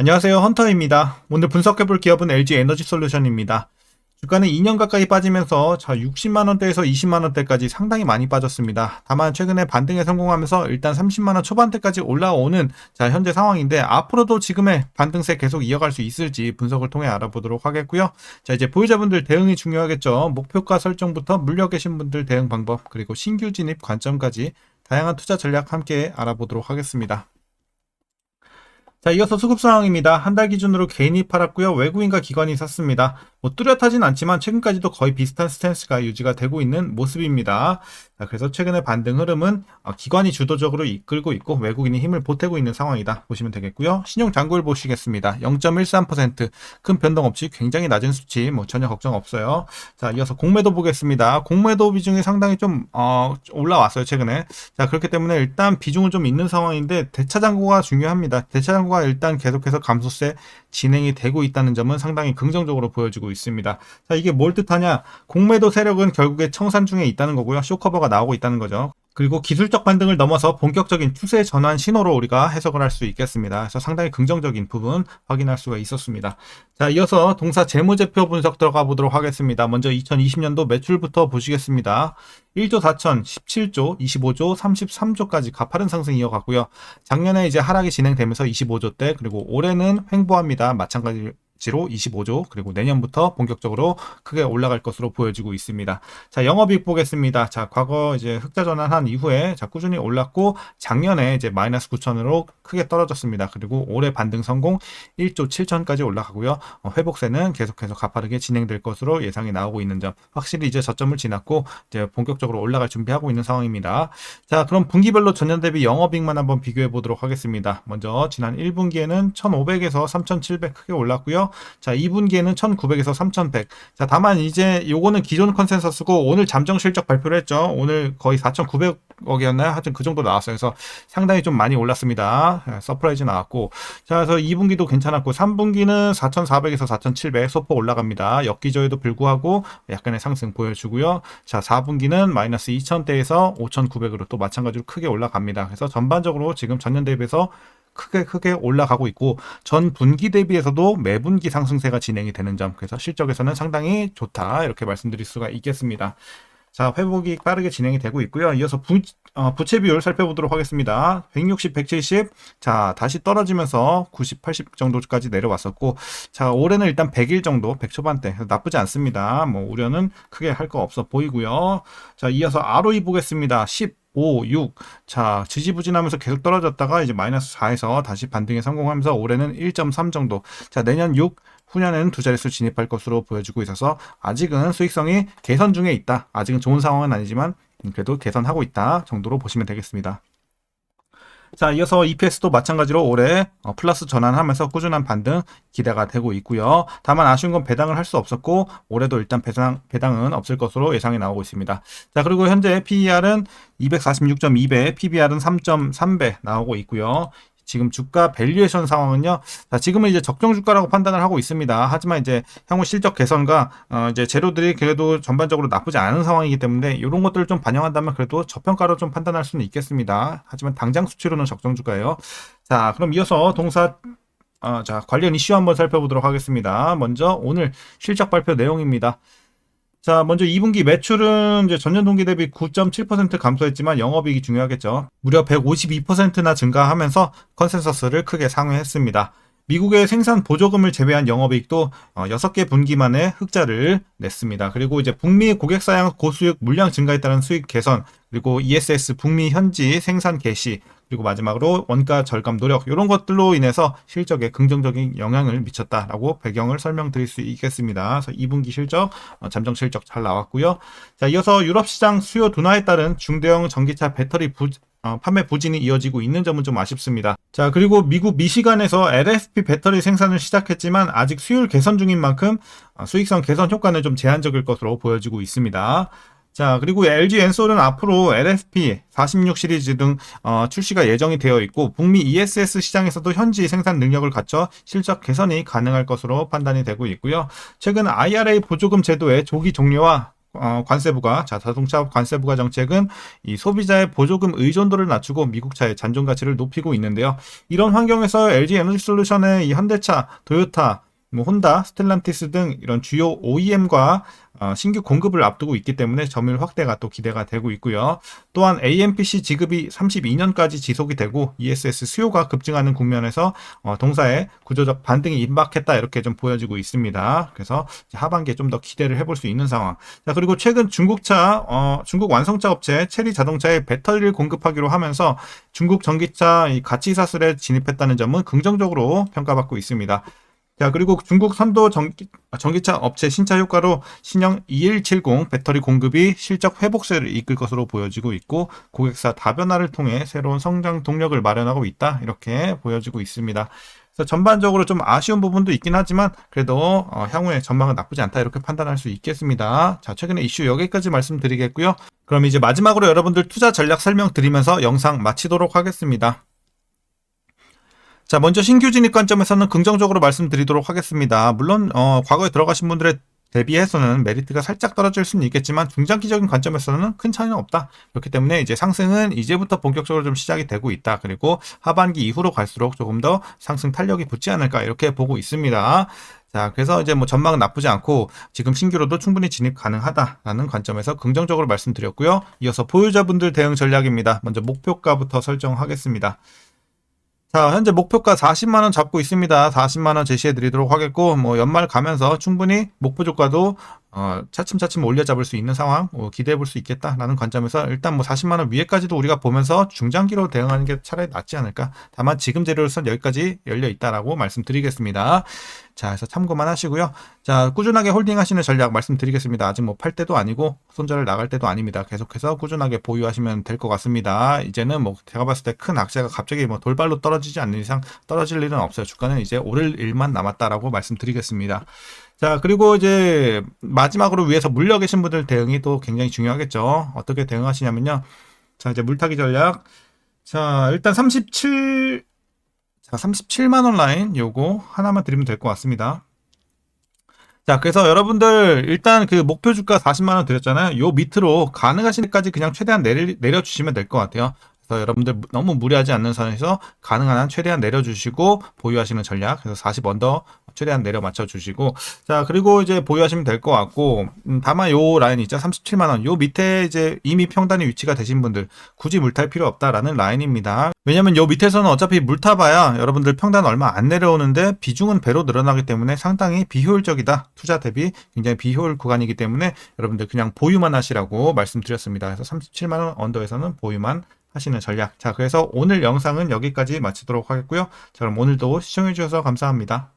안녕하세요. 헌터입니다. 오늘 분석해볼 기업은 LG 에너지 솔루션입니다. 주가는 2년 가까이 빠지면서 자 60만원대에서 20만원대까지 상당히 많이 빠졌습니다. 다만 최근에 반등에 성공하면서 일단 30만원 초반대까지 올라오는 자 현재 상황인데 앞으로도 지금의 반등세 계속 이어갈 수 있을지 분석을 통해 알아보도록 하겠고요. 자 이제 보유자분들 대응이 중요하겠죠. 목표가 설정부터 물려 계신 분들 대응 방법 그리고 신규 진입 관점까지 다양한 투자 전략 함께 알아보도록 하겠습니다. 자, 이어서 수급 상황입니다. 한 달 기준으로 개인이 팔았고요. 외국인과 기관이 샀습니다. 뭐 뚜렷하진 않지만 최근까지도 거의 비슷한 스탠스가 유지가 되고 있는 모습입니다. 자, 그래서 최근의 반등 흐름은 어, 기관이 주도적으로 이끌고 있고 외국인이 힘을 보태고 있는 상황이다 보시면 되겠고요. 신용 잔고를 보시겠습니다. 0.13%큰 변동 없이 굉장히 낮은 수치 뭐 전혀 걱정 없어요. 자, 이어서 공매도 보겠습니다. 공매도 비중이 상당히 좀 어, 올라왔어요 최근에. 자, 그렇기 때문에 일단 비중은 좀 있는 상황인데 대차 잔고가 중요합니다. 대차 잔고 가 일단 계속해서 감소세 진행이 되고 있다는 점은 상당히 긍정적으로 보여지고 있습니다. 자, 이게 뭘 뜻하냐? 공매도 세력은 결국에 청산 중에 있다는 거고요. 쇼커버가 나오고 있다는 거죠. 그리고 기술적 반등을 넘어서 본격적인 추세 전환 신호로 우리가 해석을 할 수 있겠습니다. 그래서 상당히 긍정적인 부분 확인할 수가 있었습니다. 자, 이어서 동사 재무제표 분석 들어가 보도록 하겠습니다. 먼저 2020년도 매출부터 보시겠습니다. 1조 4천, 17조, 25조, 33조까지 가파른 상승 이어갔고요. 작년에 이제 하락이 진행되면서 25조 대, 그리고 올해는 횡보합니다. 마찬가지 지로 25조 그리고 내년부터 본격적으로 크게 올라갈 것으로 보여지고 있습니다. 자 영업이익 보겠습니다. 자 과거 이제 흑자 전환한 이후에 자 꾸준히 올랐고 작년에 이제 마이너스 9천으로 크게 떨어졌습니다. 그리고 올해 반등 성공 1조 7천까지 올라가고요. 어, 회복세는 계속해서 가파르게 진행될 것으로 예상이 나오고 있는 점 확실히 이제 저점을 지났고 이제 본격적으로 올라갈 준비하고 있는 상황입니다. 자 그럼 분기별로 전년 대비 영업이익만 한번 비교해 보도록 하겠습니다. 먼저 지난 1분기에는 1,500에서 3,700 크게 올랐고요. 자, 2분기에는 1900에서 3100. 자, 다만 이제 요거는 기존 컨센서스고 오늘 잠정 실적 발표를 했죠. 오늘 거의 4900억이었나요? 하여튼 그 정도 나왔어요. 그래서 상당히 좀 많이 올랐습니다. 예, 서프라이즈 나왔고. 자, 그래서 2분기도 괜찮았고 3분기는 4400에서 4700 소폭 올라갑니다. 역기저에도 불구하고 약간의 상승 보여주고요. 자, 4분기는 마이너스 2000대에서 5900으로 또 마찬가지로 크게 올라갑니다. 그래서 전반적으로 지금 전년 대비해서 크게 크게 올라가고 있고 전 분기 대비해서도 매분기 상승세가 진행이 되는 점 그래서 실적에서는 상당히 좋다 이렇게 말씀드릴 수가 있겠습니다. 자, 회복이 빠르게 진행이 되고 있고요. 이어서 부, 어, 부채 비율 살펴보도록 하겠습니다. 160, 170. 자, 다시 떨어지면서 90, 80 정도까지 내려왔었고, 자, 올해는 일단 100일 정도, 100 초반대. 나쁘지 않습니다. 뭐, 우려는 크게 할 거 없어 보이고요. 자, 이어서 ROE 보겠습니다. 10. 5, 6. 자, 지지부진하면서 계속 떨어졌다가 이제 마이너스 4에서 다시 반등에 성공하면서 올해는 1.3 정도. 자, 내년 6, 후년에는 두 자릿수 진입할 것으로 보여지고 있어서 아직은 수익성이 개선 중에 있다. 아직은 좋은 상황은 아니지만 그래도 개선하고 있다 정도로 보시면 되겠습니다. 자, 이어서 EPS도 마찬가지로 올해 어, 플러스 전환하면서 꾸준한 반등 기대가 되고 있고요. 다만 아쉬운 건 배당을 할 수 없었고 올해도 일단 배당 배당은 없을 것으로 예상이 나오고 있습니다. 자, 그리고 현재 PER은 246.2배, PBR은 3.3배 나오고 있고요. 지금 주가 밸류에이션 상황은요. 자, 지금은 이제 적정 주가라고 판단을 하고 있습니다. 하지만 이제 향후 실적 개선과 어, 이제 재료들이 그래도 전반적으로 나쁘지 않은 상황이기 때문에 이런 것들을 좀 반영한다면 그래도 저평가로 좀 판단할 수는 있겠습니다. 하지만 당장 수치로는 적정 주가예요. 자, 그럼 이어서 동사 어, 자, 관련 이슈 한번 살펴보도록 하겠습니다. 먼저 오늘 실적 발표 내용입니다. 자, 먼저 2분기 매출은 이제 전년 동기 대비 9.7% 감소했지만 영업이익이 중요하겠죠. 무려 152%나 증가하면서 컨센서스를 크게 상회했습니다. 미국의 생산 보조금을 제외한 영업이익도 6개 어, 분기 만에 흑자를 냈습니다. 그리고 이제 북미 고객 사양 고수익 물량 증가에 따른 수익 개선, 그리고 ESS 북미 현지 생산 개시, 그리고 마지막으로 원가 절감 노력 이런 것들로 인해서 실적에 긍정적인 영향을 미쳤다라고 배경을 설명드릴 수 있겠습니다. 그래서 2분기 실적 어, 잠정 실적 잘 나왔고요. 자 이어서 유럽 시장 수요 둔화에 따른 중대형 전기차 배터리 부, 어, 판매 부진이 이어지고 있는 점은 좀 아쉽습니다. 자, 그리고 미국 미시간에서 LFP 배터리 생산을 시작했지만 아직 수율 개선 중인 만큼 어, 수익성 개선 효과는 좀 제한적일 것으로 보여지고 있습니다. 자, 그리고 LG 엔솔은 앞으로 LFP 46 시리즈 등 어, 출시가 예정이 되어 있고 북미 ESS 시장에서도 현지 생산 능력을 갖춰 실적 개선이 가능할 것으로 판단이 되고 있고요. 최근 IRA 보조금 제도의 조기 종료와 어, 관세부가 자 자동차 관세부가 정책은 이 소비자의 보조금 의존도를 낮추고 미국 차의 잔존 가치를 높이고 있는데요. 이런 환경에서 LG 에너지 솔루션의 이 현대차, 도요타, 뭐 혼다, 스텔란티스 등 이런 주요 OEM과 어, 신규 공급을 앞두고 있기 때문에 점유율 확대가 또 기대가 되고 있고요. 또한 AMPC 지급이 32년까지 지속이 되고 ESS 수요가 급증하는 국면에서 어, 동사의 구조적 반등이 임박했다 이렇게 좀 보여지고 있습니다. 그래서 하반기에 좀 더 기대를 해볼 수 있는 상황. 자 그리고 최근 중국차, 어, 중국 완성차 업체 체리 자동차에 배터리를 공급하기로 하면서 중국 전기차 이 가치 사슬에 진입했다는 점은 긍정적으로 평가받고 있습니다. 자, 그리고 중국 선도 전기, 전기차 업체 신차 효과로 신형 2170 배터리 공급이 실적 회복세를 이끌 것으로 보여지고 있고 고객사 다변화를 통해 새로운 성장 동력을 마련하고 있다. 이렇게 보여지고 있습니다. 그래서 전반적으로 좀 아쉬운 부분도 있긴 하지만 그래도 어, 향후에 전망은 나쁘지 않다 이렇게 판단할 수 있겠습니다. 자, 최근에 이슈 여기까지 말씀드리겠고요. 그럼 이제 마지막으로 여러분들 투자 전략 설명 드리면서 영상 마치도록 하겠습니다. 자, 먼저 신규 진입 관점에서는 긍정적으로 말씀드리도록 하겠습니다. 물론 어, 과거에 들어가신 분들의 대비해서는 메리트가 살짝 떨어질 수는 있겠지만 중장기적인 관점에서는 큰 차이는 없다. 그렇기 때문에 이제 상승은 이제부터 본격적으로 좀 시작이 되고 있다. 그리고 하반기 이후로 갈수록 조금 더 상승 탄력이 붙지 않을까 이렇게 보고 있습니다. 자, 그래서 이제 뭐 전망은 나쁘지 않고 지금 신규로도 충분히 진입 가능하다라는 관점에서 긍정적으로 말씀드렸고요. 이어서 보유자분들 대응 전략입니다. 먼저 목표가부터 설정하겠습니다. 자, 현재 목표가 40만 원 잡고 있습니다. 40만 원 제시해 드리도록 하겠고 뭐 연말 가면서 충분히 목표 주가도 어, 차츰차츰 올려 잡을 수 있는 상황 어, 기대해 볼 수 있겠다라는 관점에서 일단 뭐 40만 원 위에까지도 우리가 보면서 중장기로 대응하는 게 차라리 낫지 않을까. 다만 지금 재료로선 여기까지 열려 있다라고 말씀드리겠습니다. 자, 그래서 참고만 하시고요. 자, 꾸준하게 홀딩하시는 전략 말씀드리겠습니다. 아직 뭐 팔 때도 아니고 손절을 나갈 때도 아닙니다. 계속해서 꾸준하게 보유하시면 될 것 같습니다. 이제는 뭐 제가 봤을 때 큰 악재가 갑자기 뭐 돌발로 떨어지지 않는 이상 떨어질 일은 없어요. 주가는 이제 오를 일만 남았다라고 말씀드리겠습니다. 자, 그리고 이제 마지막으로 위에서 물려 계신 분들 대응이 또 굉장히 중요하겠죠. 어떻게 대응하시냐면요. 자, 이제 물타기 전략. 자, 일단 37, 자, 37만원 라인 요거 하나만 드리면 될 것 같습니다. 자, 그래서 여러분들 일단 그 목표 주가 40만원 드렸잖아요. 요 밑으로 가능하신 데까지 그냥 최대한 내려, 내려주시면 될 것 같아요. 그래서 여러분들 너무 무리하지 않는 선에서 가능한 한 최대한 내려주시고 보유하시는 전략. 그래서 40 언더 최대한 내려 맞춰 주시고 자 그리고 이제 보유하시면 될 것 같고 음, 다만 요 라인 있죠 37만 원 요 밑에 이제 이미 평단에 위치가 되신 분들 굳이 물탈 필요 없다라는 라인입니다 왜냐면 요 밑에서는 어차피 물타봐야 여러분들 평단 얼마 안 내려오는데 비중은 배로 늘어나기 때문에 상당히 비효율적이다 투자 대비 굉장히 비효율 구간이기 때문에 여러분들 그냥 보유만 하시라고 말씀드렸습니다 그래서 37만 원 언더에서는 보유만 하시는 전략. 자, 그래서 오늘 영상은 여기까지 마치도록 하겠고요. 자, 그럼 오늘도 시청해주셔서 감사합니다.